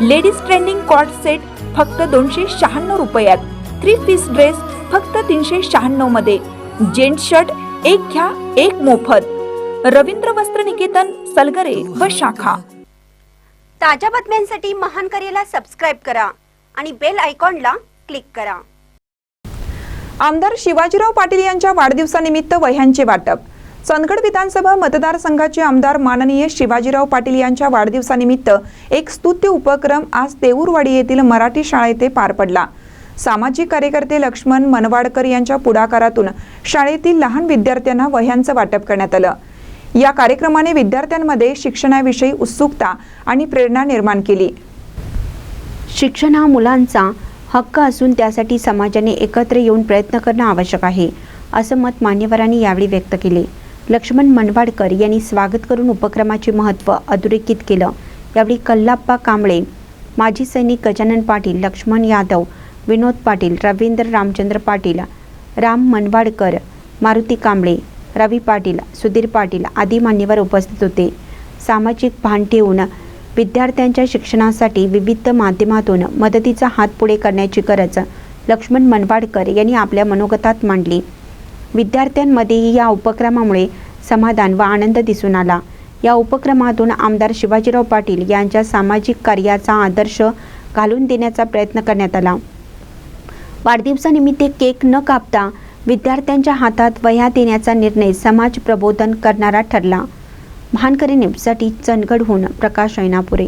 Ladies trending कॉट set फक्त दोनशे शहाण्णव रुपयात. थ्री पीस ड्रेस फक्त तीनशे शहाण्णवमध्ये. जेंट शर्ट एक घ्या एक मोफत. रवींद्र वस्त्र निकेतन सलगरे व शाखा. ताज्या बातम्यांसाठी महान करेला सबस्क्राईब करा आणि बेल आयकॉनला क्लिक करा. आमदार शिवाजीराव पाटील यांच्या वाढदिवसानिमित्त वह्यांचे वाटप. चंदगड विधानसभा मतदारसंघाचे आमदार माननीय शिवाजीराव पाटील यांच्या वाढदिवसानिमित्त एक स्तुत्य उपक्रम आज देऊरवाडी येथील मराठी शाळा येथे पार पडला. सामाजिक कार्यकर्ते लक्ष्मण मनवाडकर यांच्या पुढाकारातून शाळेतील लहान विद्यार्थ्यांना वह्यांचं वाटप करण्यात आलं. या कार्यक्रमाने विद्यार्थ्यांमध्ये शिक्षणाविषयी उत्सुकता आणि प्रेरणा निर्माण केली. शिक्षण हा मुलांचा हक्क असून त्यासाठी समाजाने एकत्र येऊन प्रयत्न करणं आवश्यक आहे असं मत मान्यवरांनी यावेळी व्यक्त केले. लक्ष्मण मनवाडकर यांनी स्वागत करून उपक्रमाचे महत्त्व अधोरेखित केलं. यावेळी कल्लाप्पा कांबळे माजी सैनिक गजानन पाटील लक्ष्मण यादव विनोद पाटील रवींद्र रामचंद्र पाटील राम मनवाडकर मारुती कांबळे रवी पाटील सुधीर पाटील आदी मान्यवर उपस्थित होते. सामाजिक भान ठेवून विद्यार्थ्यांच्या शिक्षणासाठी विविध माध्यमातून मदतीचा हात पुढे करण्याची गरज लक्ष्मण मनवाडकर यांनी आपल्या मनोगतात मांडली. विद्यार्थ्यांमध्येही या उपक्रमामुळे समाधान व आनंद दिसून आला. या उपक्रमातून आमदार शिवाजीराव पाटील यांच्या सामाजिक कार्याचा आदर्श घालून देण्याचा प्रयत्न करण्यात आला. वाढदिवसानिमित्त केक न कापता विद्यार्थ्यांच्या हातात वह्या देण्याचा निर्णय समाज प्रबोधन करणारा ठरला. महानकरी न्यूजसाठी चंदगडहून प्रकाश ऐनापुरे